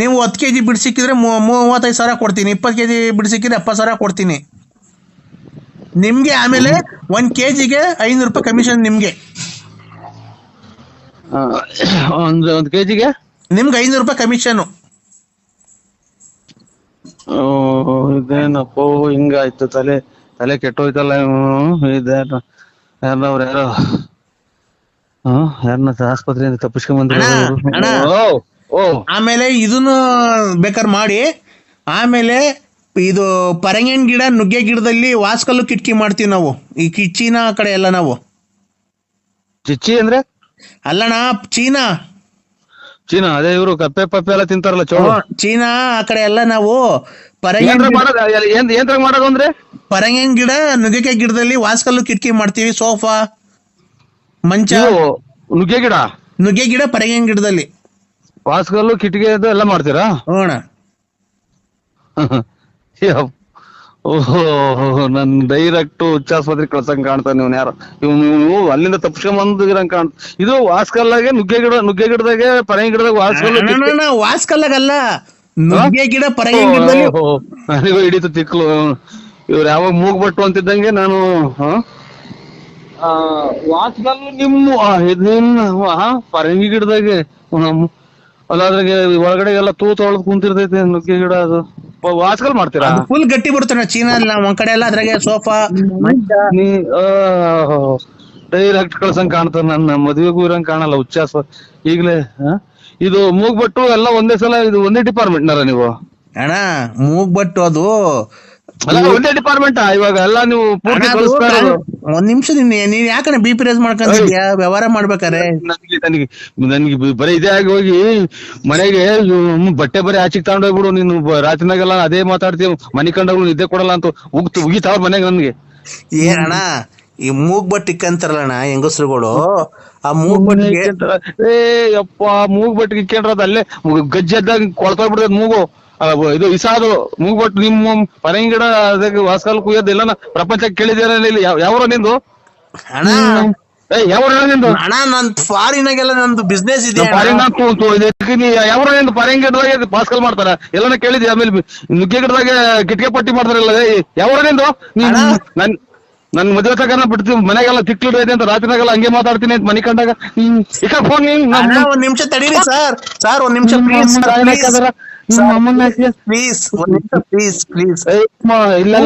ನೀವು ಹತ್ತು K G ಬಿಡ್ ಸಿಕ್ಕಿದ್ರೆ ಮೂವತ್ತೈದು ಸಾವಿರ ಕೊಡ್ತೀನಿ ಇಪ್ಪತ್ತು ಕೆ ಜಿ ಬಿಡ್ ಸಿಕ್ಕಿದ್ರೆ ಎಪ್ಪತ್ತು ಸಾವಿರ ಕೊಡ್ತೀನಿ. ನಿಮಗೆ ಆಮೇಲೆ ಒಂದು ಕೆ ಜಿಗೆ ಐನೂರು ರೂಪಾಯಿ ಕಮಿಷನ್ ನಿಮಗೆ. ಒಂದು ಒಂದ್ ಕೆ ಜಿಗೆ ನಿಮ್ಗೆ ಐನೂರು ರೂಪಾಯಿ ಕಮಿಷನು ಇದೇನಪ್ಪ ಹಿಂಗಾಯ್ತು ತಲೆ ತಲೆ ಕೆಟ್ಟೋಯ್ತಲ್ಲ ಇದೇನು ಯಾರು ಯಾರೋ ಯಾರನ್ನ ಆಸ್ಪತ್ರೆಯಿಂದ ತಪ್ಪಿಸ್ಕೊಂಡ್ ಬಂದ್ರು ಆಮೇಲೆ ಇದನ್ನು ಬೇಕಾದ್ರೆ ಮಾಡಿ. ಆಮೇಲೆ ಇದು ಪರಂಗಿನ ಗಿಡ ನುಗ್ಗೆ ಗಿಡದಲ್ಲಿ ವಾಸ್ಕಲ್ಲು ಕಿಟಕಿ ಮಾಡ್ತೀವಿ ನಾವು. ಈ ಕಿ ಚೀನಾ ಕಡೆ ಎಲ್ಲ ನಾವು. ಚಿಚ್ಚಿ ಅಂದ್ರೆ? ಅಲ್ಲಣ್ಣ ಚೀನಾ. ಚೀನಾ ಅದೇ ಇವರು ಕಪ್ಪೆ ಪಪ್ಪೆ ಎಲ್ಲ ತಿಂತಾರಲ್ಲ ಚೋಳು. ಚೀನಾ ಆ ಕಡೆ ಎಲ್ಲ ನಾವು ಪರಂಗಿನ ಮಾಡೋದು ಎಲ್- ಏನ್ ಏನ್ರಾಗ್ ಮಾಡೋದು ಅಂದ್ರೆ? ಪರಂಗಿನ ಗಿಡ ನುಗ್ಗೆಕಾಯಿ ಗಿಡದಲ್ಲಿ ವಾಸ್ಕಲ್ಲು ಕಿಟಕಿ ಮಾಡ್ತೀವಿ ಸೋಫಾ ಮಂಚ. ನುಗ್ಗೆ ಗಿಡ? ನುಗ್ಗೆ ಗಿಡ ಪರಂಗಿನ ಗಿಡದಲ್ಲಿ. ವಾಸ್ಕಲ್ಲು ಕಿಟಕಿ ಅದು ಎಲ್ಲ ಮಾಡ್ತೀರಾ? ಹ್ಞೂ ಅಣ್ಣ ಯಪ್. ಓಹೋ ನನ್ ಡೈರೆಕ್ಟ್ ಹುಚ್ಚಾಸ್ಪತ್ರೆ ಕಳ್ಸಂಗ್ ಕಾಣ್ತಾನೆ ನೀವು ಯಾರು. ಇವ್ ನೀವು ಅಲ್ಲಿಂದ ತಪ್ಸ್ಕೊಂಬಂದಿರಂಗ್ ಕಾಣ್ ಇದು ವಾಸ್ಕಲ್ಲಾಗೆ ನುಗ್ಗೆ ಗಿಡ ನುಗ್ಗೆ ಗಿಡದಾಗೆ ಪರಂಗಿ ಗಿಡದಾಗ ವಾಸ್ಕಲ್ಲು ಅಣ್ಣ, ಅಣ್ಣ, ಅಣ್ಣ, ವಾಸ್ಕಲ್ಲಾಗಲ್ಲ. ನುಗ್ಗೆ ಗಿಡ ಪರಂಗಿನ ಗಿಡದಲ್ಲಿ ಓಹೋ, ನನಗೂ ಹಿಡಿತು ತಿಕ್ಲು. ಇವ್ರು ಯಾವಾಗ ಮೂಗ್ ಬಟ್ಟು ಅಂತಿದ್ದಂಗೆ ನಾನು ಹ? ಆ, ವಾಸ್ಕಲ್ಲು ನಿಮ್ಮ ಆ, ಪರಂಗಿ ಗಿಡದಾಗೆ ನಮ್ಮ- ಅಲ್ಲ ಅದ್ರಾಗೆ ಒಳಗಡೆ ಎಲ್ಲ ತೂ ಒಳದ್ ಕುಂತಿರ್ತೈತಿ ನುಗ್ಗೆ ಗಿಡ ಅದು. ವಾಸ್ಕಲ್ ಮಾಡ್ತೀರಾ? ಫುಲ್ ಗಟ್ಟಿ ಬಿಡ್ತಾರ ಚೀನಾ ಎಲ್ಲ. ಒಂದ್ ಕಡೆ ಎಲ್ಲ ಅದ್ರಾಗೆ ಸೋಫಾ ಮಂಚ. ನೀ ಡೈರೆಕ್ಟ್ ಕಳ್ಸಂಗ್ ಕಾಣ್ತಾರ ನನ್ನ. ಮದ್ವೆಗೂ ಇರಂಗ್ ಕಾಣಲ್ಲ ಉಚ್ಚಾಸ ಈಗ್ಲೇ ಆ? ಇದು ಮೂಗ್ಬಟ್ಟು ಎಲ್ಲ ಒಂದೇ ಸಲ ಇದು ಒಂದೇ ಡಿಪಾರ್ಟ್ಮೆಂಟ್ ನಾರ ನೀವು? ಅಣ್ಣ ಮೂಗ್ಬಟ್ಟು ಅದು ಅಲ್ಲ ಒಂದೇ ಡಿಪಾರ್ಟ್ಮೆಂಟ್? ಇವಾಗ ಎಲ್ಲ ನೀವು ಅಣ್ಣ, ಪೂರ್ತಿ ಅದು ಕಳಿಸ್ತಾ ಇರೋದು. ಒಂದ್ ನಿಮಿಷ ನೀನ್ ನೀನ್ ಯಾಕಣ್ಣ ಬಿ ಪಿ ರೇಸ್ ಮಾಡ್ಕೊಂಡಿದ್ಯಾ ವ್ಯವಹಾರ ಮಾಡ್ಬೇಕಾರೆ ನನಗೆ ನನಗೆ ನನಗೆ ಬರೀ ಇದೇ ಆಗಿ ಹೋಗಿ ಮನೆಗೆ ಬಟ್ಟೆ ಬರೀ ಆಚೆಗೆ ತಗೊಂಡೋಗ್ಬಿಡು ನೀನು ಬ- ರಾತ್ರಿನಾಗೆಲ್ಲ ಅದೇ ಮಾತಾಡ್ತೀವಿ ಮನೆ ಕಂಡಾಗ್ಲು ನಿದ್ದೆ ಕೊಡಲ್ಲ ಅಂತ ಉಗ್ತು ಉಗಿತಾವ್ರ ಮನೆಗೆ ನನ್ಗೆ. ಏನಣ್ಣ ಈ ಮೂಗ್ ಮೂಗ್ಬಟ್ಟು ಇಕ್ಕಂತಾರಲ್ಲಣ್ಣ ಹೆಂಗಸ್ರುಗಳು? ಆ ಮೂಗ್ ಮೂಗ್ಬಟ್ಟಿಗೆ ಏ ಯಪ್ಪ ಮೂಗ್ ಬಟ್ಟಿಗೆ ಅದ ಅಲ್ಲೇ ಗಜ್ಜೆದ್ದಾಗ ಕೊಳ್ತೋಗ್ಬಿಡ್ತದ ಮೂಗು. ಆ, ಬ- ಇದು ಇಸಾದು ಮೂಗ್ ಬಟ್ಟು ನಿಮ್ಮ ಪರಂಗಿ ಗಿಡ ಅದಕ್ಕೆ ವಾಸ್ಕಲ್ ಕುಯ್ಯೋದು ಎಲ್ಲ ಪ್ರಪಂಚಕ್ಕೆ ಕೇಳಿದ್ಯಾರ ಇಲ್ಲಿ ಯಾವ ನಿಂದು? ಅಣ್ಣ ಏ ನಿಂದು? ಅಣ್ಣ ನನ್ ಫಾರಿನಾಗೆಲ್ಲ ನಂದು ಬಿಸ್ನೆಸ್ ಇದೆ ನಿಂದು ಗಿಡದಾಗ ಪಾಸ್ಕಲ್ ಮಾಡ್ತಾರ? ಎಲ್ಲಾನ ಕೇಳಿದ್ಯಾ? ಆಮೇಲೆ ನುಗ್ಗೆ ಗಿಡದಾಗ ಕಿಟಕಿ ಪಟ್ಟಿ ಮಾಡ್ತಾರಲ್ಲ ಯಾವ್ರ ನಿಂದು? ನೀನ್. ನನ್ ನನ್ ಮದುವೆ ತಗನ ಬಿಡ್ತೀವಿ. ಮನೆಗೆಲ್ಲ ಇದೆ ಅಂತ ರಾತ್ರಿನಾಗೆಲ್ಲ ಹಂಗೆ ಮಾತಾಡ್ತೀನಿ ಅಂತ ಮನೆ ಕಂಡಾಗ. ಫೋನ್ ಒಂದ್ ನಿಮಿಷ ತಡೀರಿ ಸರ್. ಸರ್ ಒಂದ್ ನಿಮಿಷ ಪ್ಲೀಸ್ ಪ್ಲೀಸ್ ಪ್ಲೀಸ್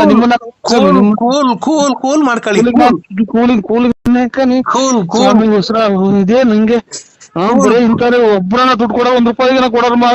ನಿಮ್ಮನ್ನ ಕೂಲ್ ಕೂಲ್ ಕೂಲ್ ಕೂಲ್ ಮಾಡ್ಕೊಳ್ಳಿ ಕೂಲ್. ಕೂಲ್ ಇದೇ ನಂಗೆ ಒಬ್ರನ್ನ ದುಡ್ಡು ಕೊಡೋ ಒಂದ್ ರೂಪಾಯಿಗೆ ಕೊಡೋರ್ ನಮ್ಮ